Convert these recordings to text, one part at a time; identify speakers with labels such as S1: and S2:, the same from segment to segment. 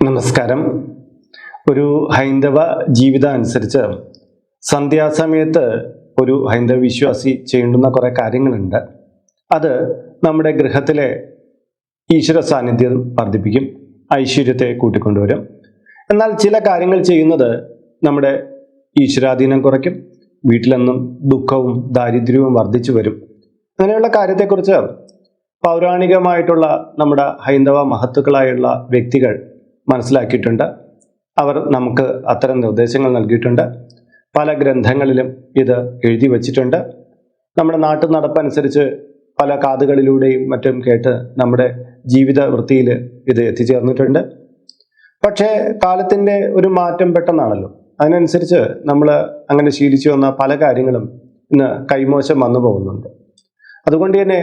S1: നമസ്കാരം. ഒരു ഹൈന്ദവ ജീവിതം അനുസരിച്ച് സന്ധ്യാസമയത്ത് ഒരു ഹൈന്ദവ വിശ്വാസി ചെയ്യേണ്ടുന്ന കുറേ കാര്യങ്ങളുണ്ട്. അത് നമ്മുടെ ഗൃഹത്തിലെ ഈശ്വര സാന്നിധ്യം വർദ്ധിപ്പിക്കും ഐശ്വര്യത്തെ കൂട്ടിക്കൊണ്ടുവരും. എന്നാൽ ചില കാര്യങ്ങൾ ചെയ്യുന്നത് നമ്മുടെ ഈശ്വരാധീനം കുറയ്ക്കും വീട്ടിലെന്നും ദുഃഖവും ദാരിദ്ര്യവും വർദ്ധിച്ചു വരും. അങ്ങനെയുള്ള കാര്യത്തെക്കുറിച്ച് പൗരാണികമായിട്ടുള്ള നമ്മുടെ ഹൈന്ദവ മഹത്തുക്കളായുള്ള വ്യക്തികൾ മനസ്സിലാക്കിയിട്ടുണ്ട്. അവർ നമുക്ക് അത്തരം നിർദ്ദേശങ്ങൾ നൽകിയിട്ടുണ്ട്. പല ഗ്രന്ഥങ്ങളിലും ഇത് എഴുതി വച്ചിട്ടുണ്ട്. നമ്മുടെ നാട്ടു നടപ്പനുസരിച്ച് പല കാതുകളിലൂടെയും മറ്റും കേട്ട് നമ്മുടെ ജീവിത വൃത്തിയിൽ ഇത് എത്തിച്ചേർന്നിട്ടുണ്ട്. പക്ഷേ കാലത്തിന്റെ ഒരു മാറ്റം പെട്ടെന്നാണല്ലോ. അതിനനുസരിച്ച് നമ്മൾ അങ്ങനെ ശീലിച്ചു വന്ന പല കാര്യങ്ങളും ഇന്ന് കൈമോശം വന്നു പോകുന്നുണ്ട്. അതുകൊണ്ട് തന്നെ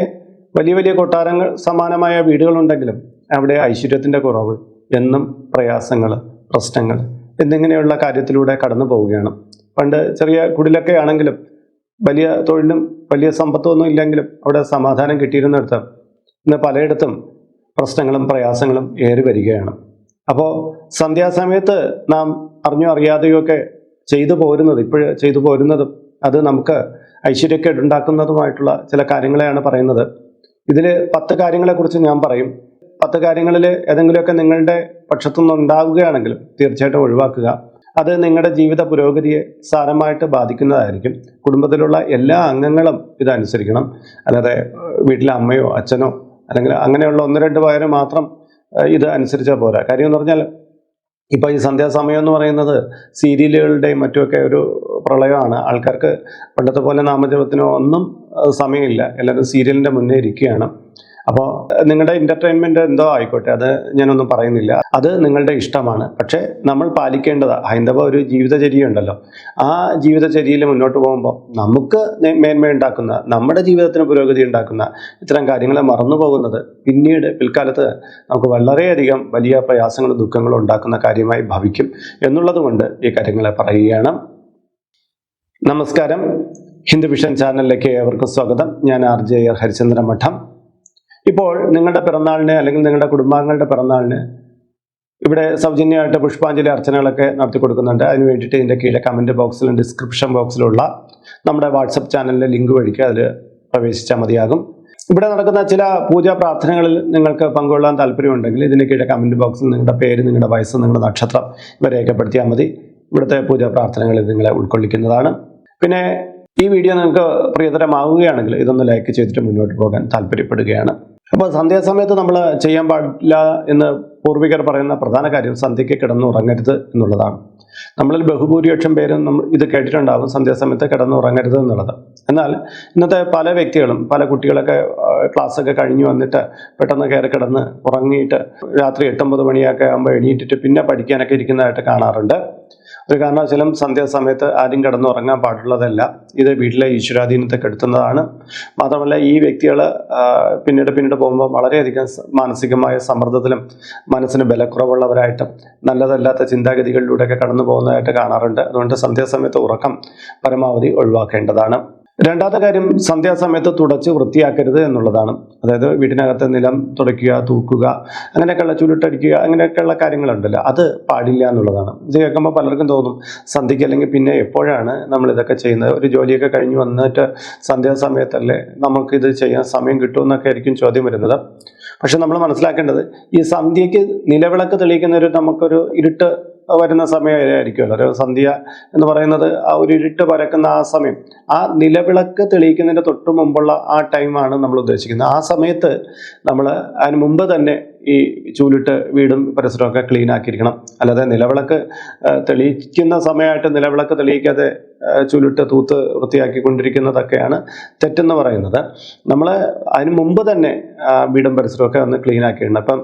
S1: വലിയ വലിയ കൊട്ടാരങ്ങൾ സമാനമായ വീടുകളുണ്ടെങ്കിലും അവിടെ ഐശ്വര്യത്തിന്റെ കുറവ് എന്നും പ്രയാസങ്ങൾ പ്രശ്നങ്ങൾ എന്നിങ്ങനെയുള്ള കാര്യത്തിലൂടെ കടന്നു പോവുകയാണ്. പണ്ട് ചെറിയ കുടിലൊക്കെ ആണെങ്കിലും വലിയ തൊഴിലും വലിയ സമ്പത്തും ഒന്നും ഇല്ലെങ്കിലും അവിടെ സമാധാനം കിട്ടിയിരുന്നിടത്ത് ഇന്ന് പലയിടത്തും പ്രശ്നങ്ങളും പ്രയാസങ്ങളും ഏറി വരികയാണ്. അപ്പോൾ സന്ധ്യാസമയത്ത് നാം അറിഞ്ഞോ അറിയാതെയോ ഒക്കെ ചെയ്തു പോരുന്നത് ഇപ്പോഴും ചെയ്തു പോരുന്നതും അത് നമുക്ക് ഐശ്വര്യക്കേട് ഉണ്ടാക്കുന്നതുമായിട്ടുള്ള ചില കാര്യങ്ങളെയാണ് പറയുന്നത്. ഇതിൽ പത്ത് കാര്യങ്ങളെക്കുറിച്ച് ഞാൻ പറയും. പത്ത് കാര്യങ്ങളിൽ ഏതെങ്കിലുമൊക്കെ നിങ്ങളുടെ പക്ഷത്തുനിന്ന് ഉണ്ടാവുകയാണെങ്കിലും തീർച്ചയായിട്ടും ഒഴിവാക്കുക. അത് നിങ്ങളുടെ ജീവിത പുരോഗതിയെ സാരമായിട്ട് ബാധിക്കുന്നതായിരിക്കും. കുടുംബത്തിലുള്ള എല്ലാ അംഗങ്ങളും ഇതനുസരിക്കണം. അല്ലാതെ വീട്ടിലെ അമ്മയോ അച്ഛനോ അല്ലെങ്കിൽ അങ്ങനെയുള്ള ഒന്ന് രണ്ട് പേര് മാത്രം ഇത് അനുസരിച്ചാൽ പോരാ. കാര്യം എന്ന് പറഞ്ഞാൽ ഇപ്പോൾ ഈ സന്ധ്യാസമയം എന്ന് പറയുന്നത് സീരിയലുകളുടെയും മറ്റുമൊക്കെ ഒരു പ്രളയമാണ്. ആൾക്കാർക്ക് പണ്ടത്തെ പോലെ നാമജപത്തിനോ ഒന്നും സമയമില്ല. എല്ലാവരും സീരിയലിന്റെ മുന്നേ ഇരിക്കുകയാണ്. അപ്പോൾ നിങ്ങളുടെ എന്റർടൈൻമെന്റ് എന്തോ ആയിക്കോട്ടെ അത് ഞാനൊന്നും പറയുന്നില്ല. അത് നിങ്ങളുടെ ഇഷ്ടമാണ്. പക്ഷേ നമ്മൾ പാലിക്കേണ്ടത് ഹൈന്ദവ ഒരു ജീവിതചര്യ ഉണ്ടല്ലോ. ആ ജീവിതചര്യയിൽ മുന്നോട്ട് പോകുമ്പോൾ നമുക്ക് നേ- മേന്മ ഉണ്ടാക്കുന്ന നമ്മുടെ ജീവിതത്തിന് പുരോഗതി ഉണ്ടാക്കുന്ന ഇത്തരം കാര്യങ്ങളെ മറന്നു പോകുന്നത് പിന്നീട് പിൽക്കാലത്ത് നമുക്ക് വളരെയധികം വലിയ പ്രയാസങ്ങളും ദുഃഖങ്ങളും ഉണ്ടാക്കുന്ന കാര്യമായി ഭവിക്കും എന്നുള്ളതുകൊണ്ട് ഈ കാര്യങ്ങളെ പറയുകയാണ്. നമസ്കാരം. ഹിന്ദു വിഷൻ ചാനലിലേക്ക് ഏവർക്കും സ്വാഗതം. ഞാൻ ആർ ജെ ഹരിചന്ദ്ര മഠം. ഇപ്പോൾ നിങ്ങളുടെ പിറന്നാളിന് അല്ലെങ്കിൽ നിങ്ങളുടെ കുടുംബാംഗങ്ങളുടെ പിറന്നാളിന് ഇവിടെ സൗജന്യമായിട്ട് പുഷ്പാഞ്ജലി അർച്ചനകളൊക്കെ നടത്തി കൊടുക്കുന്നുണ്ട്. അതിന് വേണ്ടിയിട്ട് ഇതിന്റെ കീഴെ കമന്റ് ബോക്സിലും ഡിസ്ക്രിപ്ഷൻ ബോക്സിലുള്ള നമ്മുടെ വാട്സപ്പ് ചാനലിലെ ലിങ്ക് വഴിക്ക് അതിൽ പ്രവേശിച്ചാൽ മതിയാകും. ഇവിടെ നടക്കുന്ന ചില പൂജാ പ്രാർത്ഥനകളിൽ നിങ്ങൾക്ക് പങ്കുകൊള്ളാൻ താല്പര്യമുണ്ടെങ്കിൽ ഇതിന് കീഴെ കമന്റ് ബോക്സിൽ നിങ്ങളുടെ പേര് നിങ്ങളുടെ വയസ്സ് നിങ്ങളുടെ നക്ഷത്രം ഇവ രേഖപ്പെടുത്തിയാൽ മതി. ഇവിടുത്തെ പൂജാ പ്രാർത്ഥനകളിൽ നിങ്ങളെ ഉൾക്കൊള്ളിക്കുന്നതാണ്. പിന്നെ ഈ വീഡിയോ നിങ്ങൾക്ക് പ്രിയതരമാവുകയാണെങ്കിൽ ഇതൊന്ന് ലൈക്ക് ചെയ്തിട്ട് മുന്നോട്ട് പോകാൻ താല്പര്യപ്പെടുകയാണ്. അപ്പോൾ സന്ധ്യാസമയത്ത് നമ്മൾ ചെയ്യാൻ പാടില്ല എന്ന് പൂർവികർ പറയുന്ന പ്രധാന കാര്യം സന്ധ്യയ്ക്ക് കിടന്നുറങ്ങരുത് എന്നുള്ളതാണ്. നമ്മളിൽ ബഹുഭൂരിപക്ഷം പേരും നമ്മൾ ഇത് കേട്ടിട്ടുണ്ടാവും സന്ധ്യാസമയത്ത് കിടന്നുറങ്ങരുത് എന്നുള്ളത്. എന്നാൽ ഇന്നത്തെ പല വ്യക്തികളും പല കുട്ടികളൊക്കെ ക്ലാസ്സൊക്കെ കഴിഞ്ഞു വന്നിട്ട് പെട്ടെന്ന് കയറി കിടന്ന് ഉറങ്ങിയിട്ട് രാത്രി എട്ടൊമ്പത് മണിയൊക്കെ ആകുമ്പോൾ എണീറ്റിട്ട് പിന്നെ പഠിക്കാനൊക്കെ ഇരിക്കുന്നതായിട്ട് കാണാറുണ്ട്. ഒരു കാരണവശാലും സന്ധ്യാസമയത്ത് ആരും കിടന്നുറങ്ങാൻ പാടുള്ളതല്ല. ഇത് വീട്ടിലെ ഈശ്വരാധീനത്തെ കെടുത്തുന്നതാണ് മാത്രമല്ല ഈ വ്യക്തികൾ പിന്നീട് പിന്നീട് പോകുമ്പോൾ വളരെയധികം മാനസികമായ സമ്മർദ്ദത്തിലും മനസ്സിന് ബലക്കുറവുള്ളവരായിട്ടും നല്ലതല്ലാത്ത ചിന്താഗതികളിലൂടെയൊക്കെ കടന്നു പോകുന്നതായിട്ട് കാണാറുണ്ട്. അതുകൊണ്ട് സന്ധ്യാസമയത്ത് ഉറക്കം പരമാവധി ഒഴിവാക്കേണ്ടതാണ്. രണ്ടാമത്തെ കാര്യം സന്ധ്യാസമയത്ത് തുടച്ച് വൃത്തിയാക്കരുത് എന്നുള്ളതാണ്. അതായത് വീട്ടിനകത്ത് നിലം തുടയ്ക്കുക തൂക്കുക അങ്ങനെയൊക്കെയുള്ള ചുരുട്ടടിക്കുക അങ്ങനെയൊക്കെയുള്ള കാര്യങ്ങളുണ്ടല്ലോ. അത് പാടില്ല എന്നുള്ളതാണ്. ഇത് കേൾക്കുമ്പോൾ പലർക്കും തോന്നും സന്ധ്യയ്ക്ക് അല്ലെങ്കിൽ പിന്നെ എപ്പോഴാണ് നമ്മൾ ഇതൊക്കെ ചെയ്യുന്നത്? ഒരു ജോലിയൊക്കെ കഴിഞ്ഞ് വന്നിട്ട് സന്ധ്യാസമയത്തല്ലേ നമുക്ക് ഇത് ചെയ്യാൻ സമയം കിട്ടുമെന്നൊക്കെ ആയിരിക്കും ചോദ്യം വരുന്നത്. പക്ഷെ നമ്മൾ മനസ്സിലാക്കേണ്ടത് ഈ സന്ധ്യയ്ക്ക് നിലവിളക്ക് തെളിയിക്കുന്ന ഒരു നമുക്കൊരു ഇരുട്ട് വരുന്ന സമയമായിരിക്കുമല്ലോ. ഒരു സന്ധ്യ എന്ന് പറയുന്നത് ആ ഒരു ഇരുട്ട് പരക്കുന്ന ആ സമയം. ആ നിലവിളക്ക് തെളിയിക്കുന്നതിന്റെ തൊട്ട് മുമ്പുള്ള ആ ടൈമാണ് നമ്മൾ ഉദ്ദേശിക്കുന്നത്. ആ സമയത്ത് നമ്മൾ അതിന് മുമ്പ് തന്നെ ഈ ചൂലിട്ട് വീടും പരിസരമൊക്കെ ക്ലീൻ ആക്കിയിരിക്കണം. അല്ലാതെ നിലവിളക്ക് തെളിയിക്കുന്ന സമയമായിട്ട് നിലവിളക്ക് തെളിയിക്കാതെ ആ, ചൂലിട്ട് തൂത്ത് വൃത്തിയാക്കിക്കൊണ്ടിരിക്കുന്നതൊക്കെയാണ് തെറ്റെന്ന് പറയുന്നത്. നമ്മൾ അതിന് മുമ്പ് തന്നെ വീടും പരിസരമൊക്കെ ഒന്ന് ക്ലീൻ ആക്കിയിടണം. അപ്പം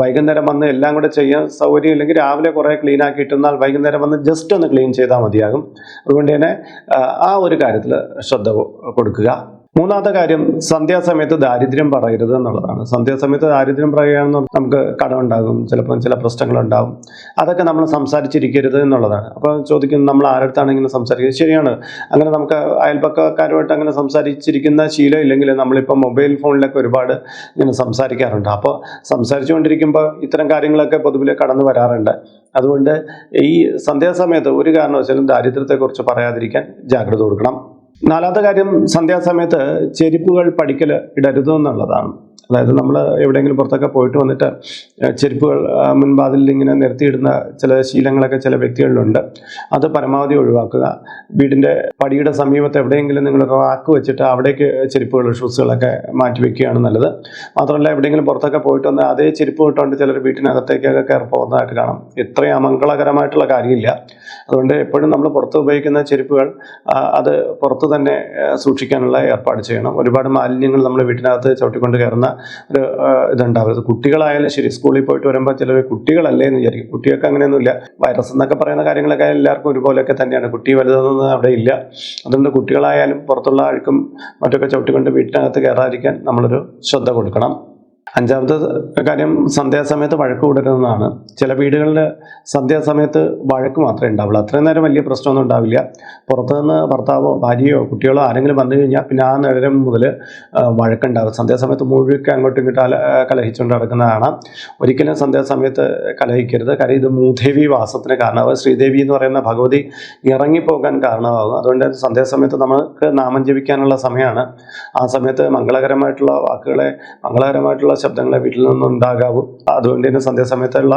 S1: വൈകുന്നേരം വന്ന് എല്ലാം കൂടെ ചെയ്യാൻ സൗകര്യം ഇല്ലെങ്കിൽ രാവിലെ കുറേ ക്ലീൻ ആക്കിയിട്ടെന്നാൽ വൈകുന്നേരം വന്ന് ജസ്റ്റ് ഒന്ന് ക്ലീൻ ചെയ്താൽ മതിയാകും. അതുകൊണ്ട് തന്നെ ആ ഒരു കാര്യത്തിൽ ശ്രദ്ധ കൊടുക്കുക. മൂന്നാമത്തെ കാര്യം സന്ധ്യാസമയത്ത് ദാരിദ്ര്യം പറയരുത് എന്നുള്ളതാണ്. സന്ധ്യാസമയത്ത് ദാരിദ്ര്യം പറയുകയാണെന്ന് നമുക്ക് കടമുണ്ടാകും ചിലപ്പോൾ ചില പ്രശ്നങ്ങളുണ്ടാകും അതൊക്കെ നമ്മൾ സംസാരിച്ചിരിക്കരുത് എന്നുള്ളതാണ്. അപ്പോൾ ചോദിക്കുന്നത് നമ്മൾ ആരടുത്താണ് ഇങ്ങനെ സംസാരിക്കുന്നത്? ശരിയാണ്. അങ്ങനെ നമുക്ക് അയൽപ്പക്കക്കാരുമായിട്ട് അങ്ങനെ സംസാരിച്ചിരിക്കുന്ന ശീലം ഇല്ലെങ്കിൽ നമ്മളിപ്പോൾ മൊബൈൽ ഫോണിലൊക്കെ ഒരുപാട് ഇങ്ങനെ സംസാരിക്കാറുണ്ട്. അപ്പോൾ സംസാരിച്ചുകൊണ്ടിരിക്കുമ്പോൾ ഇത്തരം കാര്യങ്ങളൊക്കെ പൊതുവിലെ കടന്നു വരാറുണ്ട്. അതുകൊണ്ട് ഈ സന്ധ്യാസമയത്ത് ഒരു കാരണവശാലും ദാരിദ്ര്യത്തെക്കുറിച്ച് പറയാതിരിക്കാൻ ജാഗ്രത കൊടുക്കണം. നാലാമത്തെ കാര്യം സന്ധ്യാസമയത്ത് ചെരുപ്പുകൾ പഠിക്കൽ ഇടരുത് എന്നുള്ളതാണ്. അതായത് നമ്മൾ എവിടെയെങ്കിലും പുറത്തൊക്കെ പോയിട്ട് വന്നിട്ട് ചെരുപ്പുകൾ മുൻപാതിൽ ഇങ്ങനെ നിരത്തിയിടുന്ന ചില ശീലങ്ങളൊക്കെ ചില വ്യക്തികളിലുണ്ട്. അത് പരമാവധി ഒഴിവാക്കുക. വീടിന്റെ പടിയുടെ സമീപത്ത് എവിടെയെങ്കിലും നിങ്ങൾ റാക്ക് വെച്ചിട്ട് അവിടേക്ക് ചെരുപ്പുകൾ ഷൂസുകളൊക്കെ മാറ്റി വെക്കുകയാണ് നല്ലത്. മാത്രമല്ല എവിടെയെങ്കിലും പുറത്തൊക്കെ പോയിട്ട് വന്നാൽ അതേ ചെരുപ്പ് കിട്ടുകൊണ്ട് ചിലർ വീട്ടിനകത്തേക്കൊക്കെ കയറി പോകുന്നതായിട്ട് കാണാം. ഇത്രയും അമംഗളകരമായിട്ടുള്ള കാര്യമില്ല. അതുകൊണ്ട് എപ്പോഴും നമ്മൾ പുറത്ത് ഉപയോഗിക്കുന്ന ചെരുപ്പുകൾ അത് പുറത്ത് തന്നെ സൂക്ഷിക്കാനുള്ള ഏർപ്പാട് ചെയ്യണം. ഒരുപാട് മാലിന്യങ്ങൾ നമ്മൾ വീട്ടിനകത്ത് ചവിട്ടിക്കൊണ്ട് കയറുന്ന ഒരു ഇതുണ്ടാവരുത് കുട്ടികളായാലും ശരി സ്കൂളിൽ പോയിട്ട് വരുമ്പോൾ ചിലർ കുട്ടികളല്ലേ എന്ന് വിചാരിക്കും. കുട്ടികൾക്ക് അങ്ങനെയൊന്നുമില്ല. വൈറസ് എന്നൊക്കെ പറയുന്ന കാര്യങ്ങളൊക്കെ എല്ലാവർക്കും ഒരുപോലെയൊക്കെ തന്നെയാണ്. കുട്ടി വലുതൊന്നും അവിടെ ഇല്ല. അതുകൊണ്ട് കുട്ടികളായാലും പുറത്തുള്ള ആൾക്കും മറ്റൊക്കെ ചവിട്ടിക്കൊണ്ട് വീട്ടിനകത്ത് കയറാതിരിക്കാൻ നമ്മളൊരു ശ്രദ്ധ കൊടുക്കണം. അഞ്ചാമത്തെ കാര്യം സന്ധ്യാസമയത്ത് വഴക്ക് കൂടരുതെന്നാണ്. ചില വീടുകളിൽ സന്ധ്യാസമയത്ത് വഴക്ക് മാത്രമേ ഉണ്ടാവുള്ളൂ. അത്രയും നേരം വലിയ പ്രശ്നമൊന്നും ഉണ്ടാവില്ല. പുറത്തുനിന്ന് ഭർത്താവോ ഭാര്യയോ കുട്ടികളോ ആരെങ്കിലും വന്നു കഴിഞ്ഞാൽ പിന്നെ ആ നേരം മുതൽ വഴക്കുണ്ടാവും. സന്ധ്യാസമയത്ത് മുഴുവൻ അങ്ങോട്ടും ഇങ്ങോട്ടും അല കലഹിച്ചുകൊണ്ട് നടക്കുന്ന കാണാം. ഒരിക്കലും സന്ധ്യാസമയത്ത് കലഹിക്കരുത്. കാര്യം ഇത് മൂദേവി വാസത്തിന് കാരണമാകും ശ്രീദേവി എന്ന് പറയുന്ന ഭഗവതി ഇറങ്ങിപ്പോകാൻ കാരണമാകും. അതുകൊണ്ട് സന്ധ്യാസമയത്ത് നമുക്ക് നാമം ജപിക്കാനുള്ള സമയമാണ്. ആ സമയത്ത് മംഗളകരമായിട്ടുള്ള വാക്കുകളെ മംഗളകരമായിട്ടുള്ള ശബ്ദങ്ങളെ വീട്ടിൽ നിന്നുണ്ടാകാവൂ. അതുകൊണ്ട് തന്നെ സന്ധ്യാസമയത്തുള്ള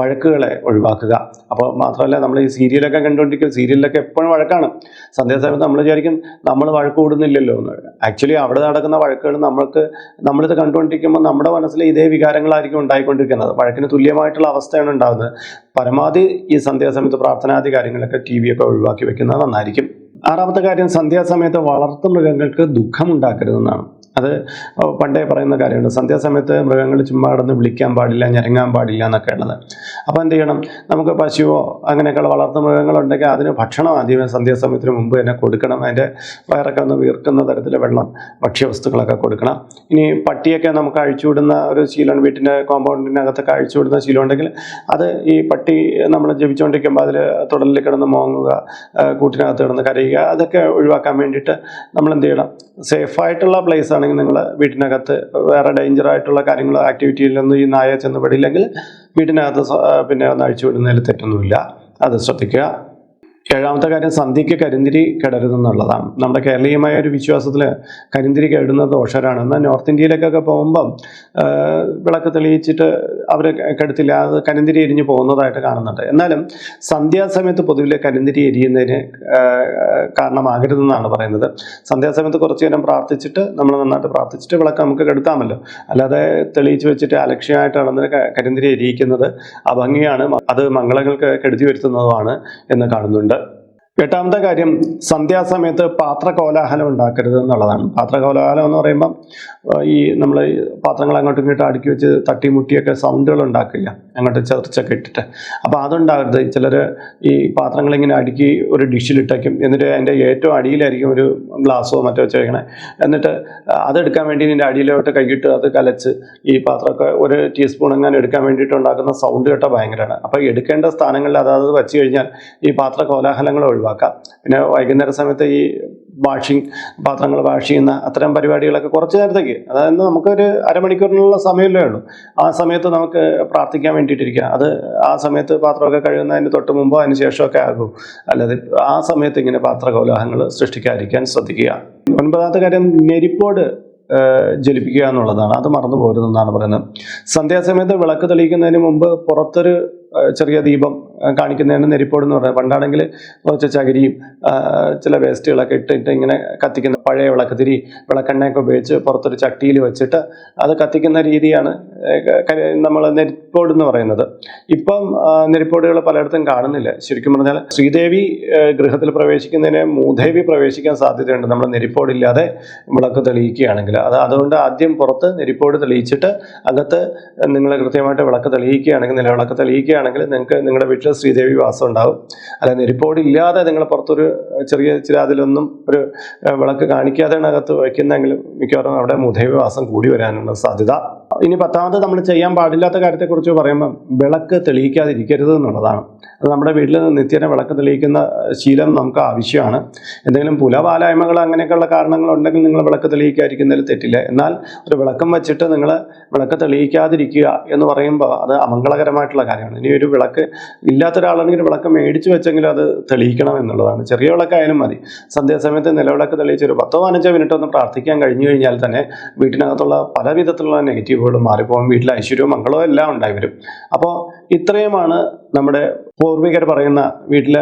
S1: വഴക്കുകളെ ഒഴിവാക്കുക. അപ്പോൾ മാത്രമല്ല നമ്മൾ ഈ സീരിയലൊക്കെ കണ്ടുകൊണ്ടിരിക്കും സീരിയലിലൊക്കെ എപ്പോഴും വഴക്കാണ്. സന്ധ്യാസമയത്ത് നമ്മൾ വിചാരിക്കും നമ്മൾ വഴക്ക് കൂടുന്നില്ലല്ലോ എന്ന് ആക്ച്വലി അവിടെ നടക്കുന്ന വഴക്കുകൾ നമ്മൾക്ക് നമ്മളിത് കണ്ടുകൊണ്ടിരിക്കുമ്പോൾ നമ്മുടെ മനസ്സിൽ ഇതേ വികാരങ്ങളായിരിക്കും ഉണ്ടായിക്കൊണ്ടിരിക്കുന്നത്. വഴക്കിന് തുല്യമായിട്ടുള്ള അവസ്ഥയാണ് ഉണ്ടാകുന്നത്. പരമാവധി ഈ സന്ധ്യാസമയത്ത് പ്രാർത്ഥനാദി കാര്യങ്ങളൊക്കെ ടി വിയൊക്കെ ഒഴിവാക്കി വെക്കുന്നത് നന്നായിരിക്കും. ആറാമത്തെ കാര്യം സന്ധ്യാസമയത്ത് വളർത്തു മൃഗങ്ങൾക്ക് ദുഃഖമുണ്ടാക്കരുതെന്നാണ്. അത് പണ്ടേ പറയുന്ന കാര്യമുണ്ട്. സന്ധ്യാസമയത്ത് മൃഗങ്ങൾ ചുമ്മാ കിടന്ന് വിളിക്കാൻ പാടില്ല ഞരങ്ങാൻ പാടില്ല എന്നൊക്കെ ഉള്ളത്. അപ്പോൾ എന്ത് ചെയ്യണം? നമുക്ക് പശുവോ അങ്ങനെയൊക്കെയുള്ള വളർത്തു മൃഗങ്ങളുണ്ടെങ്കിൽ അതിന് ഭക്ഷണം ആദ്യമേ സന്ധ്യാസമയത്തിന് മുമ്പ് തന്നെ കൊടുക്കണം. അതിന്റെ വയറൊക്കെ ഒന്ന് വീർക്കുന്ന തരത്തിൽ വെള്ളം ഭക്ഷ്യവസ്തുക്കളൊക്കെ കൊടുക്കണം. ഇനി പട്ടിയൊക്കെ നമുക്ക് അഴിച്ചുവിടുന്ന ഒരു ശീലം വീട്ടിന്റെ കോമ്പൗണ്ടിനകത്തൊക്കെ അഴിച്ചുവിടുന്ന ശീലം ഉണ്ടെങ്കിൽ അത് ഈ പട്ടി നമ്മൾ ജപിച്ചുകൊണ്ടിരിക്കുമ്പോൾ അതിൽ തുടലിൽ കിടന്ന് മോങ്ങുക കൂട്ടിനകത്ത് കിടന്ന് കരയുക അതൊക്കെ ഒഴിവാക്കാൻ വേണ്ടിയിട്ട് നമ്മൾ എന്ത് ചെയ്യണം? സേഫായിട്ടുള്ള പ്ലേസ് ആണെങ്കിൽ നിങ്ങൾ വീട്ടിനകത്ത് വേറെ ഡേഞ്ചർ ആയിട്ടുള്ള കാര്യങ്ങൾ ആക്ടിവിറ്റിയിലൊന്നും ഈ നായ ചെന്ന് പെടില്ലെങ്കിൽ വീട്ടിനകത്ത് പിന്നെ ഒന്ന് അഴിച്ചു വിടുന്നതിൽ തെറ്റൊന്നുമില്ല. അത് ശ്രദ്ധിക്കുക. ഏഴാമത്തെ കാര്യം സന്ധ്യയ്ക്ക് കരിന്തിരി കെടരുതെന്നുള്ളതാണ്. നമ്മുടെ കേരളീയമായ ഒരു വിശ്വാസത്തിൽ കരിന്തിരി കിടുന്ന ദോഷരാണ്. എന്നാൽ നോർത്ത് ഇന്ത്യയിലേക്കൊക്കെ പോകുമ്പം വിളക്ക് തെളിയിച്ചിട്ട് അവർ കെടുത്തില്ല. അത് കരിന്തിരി എരിഞ്ഞ് പോകുന്നതായിട്ട് കാണുന്നുണ്ട്. എന്നാലും സന്ധ്യാസമയത്ത് പൊതുവിലെ കരിന്തിരി എരിയുന്നതിന് കാരണമാകരുതെന്നാണ് പറയുന്നത്. സന്ധ്യാസമയത്ത് കുറച്ച് നേരം പ്രാർത്ഥിച്ചിട്ട് നമ്മൾ നന്നായിട്ട് പ്രാർത്ഥിച്ചിട്ട് വിളക്ക് നമുക്ക് കെടുത്താമല്ലോ. അല്ലാതെ തെളിയിച്ച് വെച്ചിട്ട് അലക്ഷ്യമായിട്ടാണ് നടന്ന് കരിന്തിരി എരിയിക്കുന്നത് അഭംഗിയാണ്. അത് മംഗളങ്ങൾക്ക് കെടുതി വരുത്തുന്നതുമാണ് എന്ന് കാണുന്നുണ്ട്. എട്ടാമത്തെ കാര്യം സന്ധ്യാസമയത്ത് പാത്രകോലാഹലം ഉണ്ടാക്കരുത് എന്നുള്ളതാണ്. പാത്രകോലാഹലം എന്ന് പറയുമ്പം ഈ നമ്മൾ പാത്രങ്ങൾ അങ്ങോട്ടും ഇങ്ങോട്ടും അടുക്കി വെച്ച് തട്ടിമുട്ടിയൊക്കെ സൗണ്ടുകൾ ഉണ്ടാക്കില്ല. അങ്ങോട്ട് ചെറിച്ചൊക്കെ ഇട്ടിട്ട്. അപ്പോൾ അതുണ്ടാകരുത്. ചിലർ ഈ പാത്രങ്ങൾ ഇങ്ങനെ അടുക്കി ഒരു ഡിഷിലിട്ടേക്കും എന്നിട്ട് അതിന്റെ ഏറ്റവും അടിയിലായിരിക്കും ഒരു ഗ്ലാസ്സോ മറ്റോ വെച്ചേക്കണേ എന്നിട്ട് അതെടുക്കാൻ വേണ്ടി ഇതിന്റെ അടിയിലോട്ട് കൈയിട്ട് അത് കലച്ച് ഈ പാത്രമൊക്കെ ഒരു ടീസ്പൂൺ എങ്ങനെ എടുക്കാൻ വേണ്ടിയിട്ട് ഉണ്ടാക്കുന്ന സൗണ്ട് കേട്ടാൽ ഭയങ്കരമാണ് അപ്പോൾ എടുക്കേണ്ട സ്ഥാനങ്ങളിൽ അതായത് വെച്ച് കഴിഞ്ഞാൽ ഈ പാത്ര കോലാഹലങ്ങൾ ഒഴിവാക്കാം. പിന്നെ വൈകുന്നേര സമയത്ത് ഈ വാഷിംഗ് പാത്രങ്ങൾ വാഷ് ചെയ്യുന്ന അത്തരം പരിപാടികളൊക്കെ കുറച്ച് നേരത്തേക്ക്. അതായത് നമുക്കൊരു അരമണിക്കൂറിനുള്ള സമയമല്ലേ ഉള്ളൂ. ആ സമയത്ത് നമുക്ക് പ്രാർത്ഥിക്കാൻ വേണ്ടിയിട്ടിരിക്കുക അത് ആ സമയത്ത് പാത്രമൊക്കെ കഴുകുന്നതിന് തൊട്ട് മുമ്പോ അതിന് ശേഷമൊക്കെ ആകും. അല്ലാതെ ആ സമയത്ത് ഇങ്ങനെ പാത്രകോലാഹലങ്ങൾ സൃഷ്ടിക്കാതിരിക്കാൻ ശ്രദ്ധിക്കുക. ഒൻപതാമത്തെ കാര്യം നെരിപ്പോട് ജലിപ്പിക്കുക എന്നുള്ളതാണ്. അത് മറന്നു പോരുതെന്നാണ് പറയുന്നത്. സന്ധ്യാസമയത്ത് വിളക്ക് തെളിയിക്കുന്നതിന് മുമ്പ് പുറത്തൊരു ചെറിയ ദീപം കാണിക്കുന്നതാണ് നെരിപ്പോട് എന്ന് പറയുന്നത് പണ്ടാണെങ്കിൽ കുറച്ച് ചകിരിയും ചില വേസ്റ്റുകളൊക്കെ ഇട്ടിട്ട് ഇങ്ങനെ കത്തിക്കുന്ന പഴയ വിളക്ക് തിരി വിളക്കെണ്ണയൊക്കെ ഉപയോഗിച്ച് പുറത്തൊരു ചട്ടിയിൽ വെച്ചിട്ട് അത് കത്തിക്കുന്ന രീതിയാണ് നമ്മൾ നെരിപ്പോട് എന്ന് പറയുന്നത്. ഇപ്പം നെരിപ്പോടുകൾ പലയിടത്തും കാണുന്നില്ല. ശരിക്കും പറഞ്ഞാൽ ശ്രീദേവി ഗൃഹത്തിൽ പ്രവേശിക്കുന്നതിന് മൂദേവി പ്രവേശിക്കാൻ സാധ്യതയുണ്ട്. നമ്മൾ നെരിപ്പോടില്ലാതെ വിളക്ക് തെളിയിക്കുകയാണെങ്കിൽ. അത് അതുകൊണ്ട് ആദ്യം പുറത്ത് നെരിപ്പോട് തെളിയിച്ചിട്ട് അകത്ത് നിങ്ങൾ കൃത്യമായിട്ട് വിളക്ക് തെളിയിക്കുകയാണെങ്കിൽ നിലവിളക്ക് തെളിയിക്കുകയാണെങ്കിൽ നിങ്ങൾക്ക് നിങ്ങളുടെ വീട്ടിൽ ശ്രീദേവി വാസം ഉണ്ടാവും. അല്ല നെരിപ്പോട് ഇല്ലാതെ നിങ്ങൾ പുറത്തൊരു ചെറിയ ചിരാതിലൊന്നും ഒരു വിളക്ക് കാണിക്കാതെയാണ് അകത്ത് വയ്ക്കുന്നതെങ്കിലും മിക്കവാറും അവിടെ മുദേവി വാസം കൂടി വരാനുള്ള സാധ്യത. ഇനി പത്താമത് നമ്മൾ ചെയ്യാൻ പാടില്ലാത്ത കാര്യത്തെക്കുറിച്ച് പറയുമ്പോൾ വിളക്ക് തെളിയിക്കാതിരിക്കരുത് എന്നുള്ളതാണ്. നമ്മുടെ വീട്ടിൽ നിത്യേന വിളക്ക് തെളിയിക്കുന്ന ശീലം നമുക്ക് ആവശ്യമാണ്. എന്തെങ്കിലും പുലപാലായ്മകൾ അങ്ങനെയൊക്കെയുള്ള കാരണങ്ങളുണ്ടെങ്കിൽ നിങ്ങൾ വിളക്ക് തെളിയിക്കാതിരിക്കുന്നതിൽ തെറ്റില്ല. എന്നാൽ ഒരു വിളക്കം വെച്ചിട്ട് നിങ്ങൾ വിളക്ക് തെളിയിക്കാതിരിക്കുക എന്ന് പറയുമ്പോൾ അത് അമംഗളകരമായിട്ടുള്ള കാര്യമാണ്. ഇനി ഒരു വിളക്ക് ഇല്ലാത്ത ഒരാളാണെങ്കിൽ വിളക്ക് മേടിച്ചു വെച്ചെങ്കിലും അത് തെളിയിക്കണം എന്നുള്ളതാണ്. ചെറിയ വിളക്കായാലും മതി. സന്ധ്യാസമയത്ത് നിലവിളക്ക് തെളിയിച്ച് ഒരു പത്തോ പതിനഞ്ചോ മിനിറ്റ് ഒന്ന് പ്രാർത്ഥിക്കാൻ കഴിഞ്ഞു കഴിഞ്ഞാൽ തന്നെ വീട്ടിനകത്തുള്ള പല വിധത്തിലുള്ള നെഗറ്റീവുകളും മാറിപ്പോകും. വീട്ടിൽ ഐശ്വര്യവും മംഗളവും എല്ലാം ഉണ്ടായി വരും. അപ്പോൾ ഇത്രയുമാണ് നമ്മുടെ പൂർവികർ പറയുന്ന വീട്ടിൽ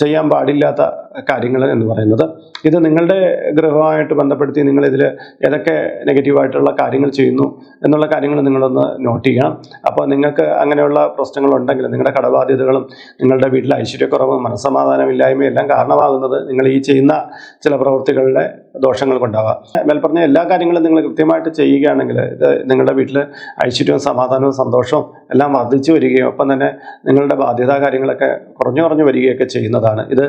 S1: ചെയ്യാൻ പാടില്ലാത്ത കാര്യങ്ങൾ എന്ന് പറയുന്നത്. ഇത് നിങ്ങളുടെ ഗൃഹമായിട്ട് ബന്ധപ്പെടുത്തി നിങ്ങളിതിൽ ഏതൊക്കെ നെഗറ്റീവായിട്ടുള്ള കാര്യങ്ങൾ ചെയ്യുന്നു എന്നുള്ള കാര്യങ്ങൾ നിങ്ങളൊന്ന് നോട്ട് ചെയ്യണം. അപ്പോൾ നിങ്ങൾക്ക് അങ്ങനെയുള്ള പ്രശ്നങ്ങളുണ്ടെങ്കിൽ നിങ്ങളുടെ കടബാധ്യതകളും നിങ്ങളുടെ വീട്ടിലെ ഐശ്വര്യക്കുറവും മനസ്സമാധാനമില്ലായ്മയും എല്ലാം കാരണമാകുന്നത് നിങ്ങൾ ഈ ചെയ്യുന്ന ചില പ്രവൃത്തികളുടെ ദോഷങ്ങൾ കൊണ്ടാവാം. മേൽപ്പറഞ്ഞ എല്ലാ കാര്യങ്ങളും നിങ്ങൾ കൃത്യമായിട്ട് ചെയ്യുകയാണെങ്കിൽ ഇത് നിങ്ങളുടെ വീട്ടിൽ ഐശ്വര്യവും സമാധാനവും സന്തോഷവും എല്ലാം വർദ്ധിച്ചു വരികയും ഒപ്പം തന്നെ നിങ്ങളുടെ ബാധ്യതാ കാര്യങ്ങളൊക്കെ കുറഞ്ഞു കുറഞ്ഞു വരികയൊക്കെ ചെയ്യുന്നതാണ്. ഇത്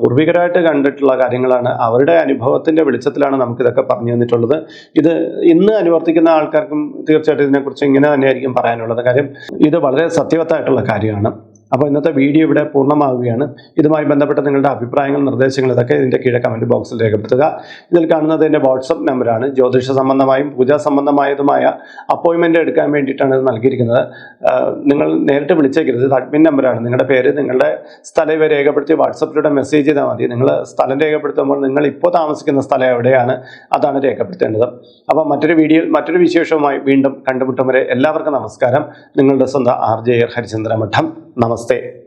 S1: പൂർവികരായിട്ട് കണ്ടിട്ടുള്ള കാര്യങ്ങളാണ്. അവരുടെ അനുഭവത്തിന്റെ വെളിച്ചത്തിലാണ് നമുക്കിതൊക്കെ പറഞ്ഞു തന്നിട്ടുള്ളത്. ഇത് ഇന്ന് അനുവർത്തിക്കുന്ന ആൾക്കാർക്കും തീർച്ചയായിട്ടും ഇതിനെക്കുറിച്ച് ഇങ്ങനെ തന്നെയായിരിക്കും പറയാനുള്ളത് കാര്യം. ഇത് വളരെ സത്യവത്തായിട്ടുള്ള കാര്യമാണ്. അപ്പോൾ ഇന്നത്തെ വീഡിയോ ഇവിടെ പൂർണമാവുകയാണ്. ഇതുമായി ബന്ധപ്പെട്ട നിങ്ങളുടെ അഭിപ്രായങ്ങൾ നിർദ്ദേശങ്ങൾ ഇതൊക്കെ ഇതിന്റെ കീഴെ കമന്റ് ബോക്സിൽ രേഖപ്പെടുത്തുക. ഇതിൽ കാണുന്നത് എന്റെ വാട്സപ്പ് നമ്പറാണ് ജ്യോതിഷ സംബന്ധമായും പൂജാ സംബന്ധമായതുമായ അപ്പോയിൻമെന്റ് എടുക്കാൻ വേണ്ടിയിട്ടാണ് ഇത് നൽകിയിരിക്കുന്നത്. നിങ്ങൾ നേരിട്ട് വിളിച്ചേക്കരുത്. ഇത് അഡ്മിൻ നമ്പറാണ് നിങ്ങളുടെ പേര് നിങ്ങളുടെ സ്ഥലം ഇവ രേഖപ്പെടുത്തി വാട്സപ്പിലൂടെ മെസ്സേജ് ചെയ്താൽ മതി. നിങ്ങൾ സ്ഥലം രേഖപ്പെടുത്തുമ്പോൾ നിങ്ങൾ ഇപ്പോൾ താമസിക്കുന്ന സ്ഥലം എവിടെയാണ് അതാണ് രേഖപ്പെടുത്തേണ്ടത്. അപ്പോൾ മറ്റൊരു വീഡിയോയിൽ മറ്റൊരു വിശേഷവുമായി വീണ്ടും കണ്ടുമുട്ടും വരെ എല്ലാവർക്കും നമസ്കാരം. നിങ്ങളുടെ സ്വന്തം ആർ ജെ ഹരിചന്ദ്ര മഠം నమస్తే.